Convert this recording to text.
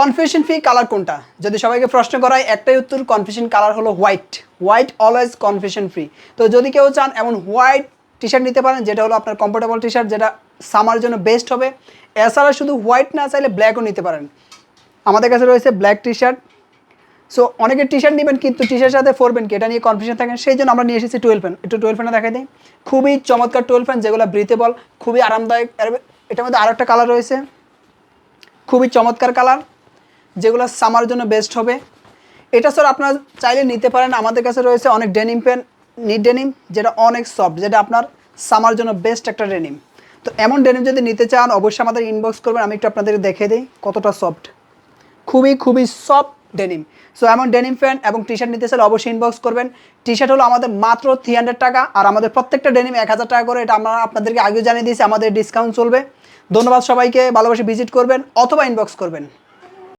Confusion free colour কোনটা? যদি সবাইকে প্রশ্ন করায়, একটাই উত্তর কনফিউশন কালার হলো white white always confusion free তো যদি কেউ চান এমন হোয়াইট টি শার্ট নিতে পারেন, যেটা হলো আপনার কমফোর্টেবল টি শার্ট যেটা সামার জন্য বেস্ট হবে। এছাড়া শুধু হোয়াইট না, চাইলে ব্ল্যাকও নিতে পারেন। আমাদের কাছে রয়েছে ব্ল্যাক টি শার্ট সো অনেকে টি শার্ট নেবেন, কিন্তু টি শার্টের সাথে পরবেন কি? এটা নিয়ে কনফিউশন থাকেন। সেই জন্য আমরা নিয়ে এসেছি টুয়েলভ ফ্যান একটু টুয়েলভ ফ্যানে দেখাই দিই। খুবই চমৎকার টুয়েলভ ফ্যান যেগুলো ব্রিথেবল খুবই আরামদায়ক। এটার মধ্যে আরও একটা কালার রয়েছে। খুবই চমৎকার কালার যেগুলো সামার জন্য বেস্ট হবে। এটা স্যার আপনার চাইলে নিতে পারেন। আমাদের কাছে রয়েছে অনেক ডেনিম পেন নিট ডেনিম যেটা অনেক সফট যেটা আপনার সামার জন্য বেস্ট একটা ডেনিম তো এমন ডেনিম যদি নিতে চান, অবশ্যই আমাদের ইনবক্স করবেন। আমি একটু আপনাদেরকে দেখে দিই কতটা সফট খুবই খুবই সফট ডেনিম সো এমন ডেনিম প্যান্ট এবং টি শার্ট নিতে চাইলে অবশ্যই ইনবক্স করবেন। টি শার্ট হলো আমাদের মাত্র থ্রি হান্ড্রেড টাকা আর আমাদের প্রত্যেকটা ডেনিম এক হাজার টাকা করে। এটা আমরা আপনাদেরকে আগেও জানিয়ে দিয়েছি। আমাদের ডিসকাউন্ট চলবে। ধন্যবাদ সবাইকে। ভালোবাসে ভিজিট করবেন অথবা ইনবক্স করবেন।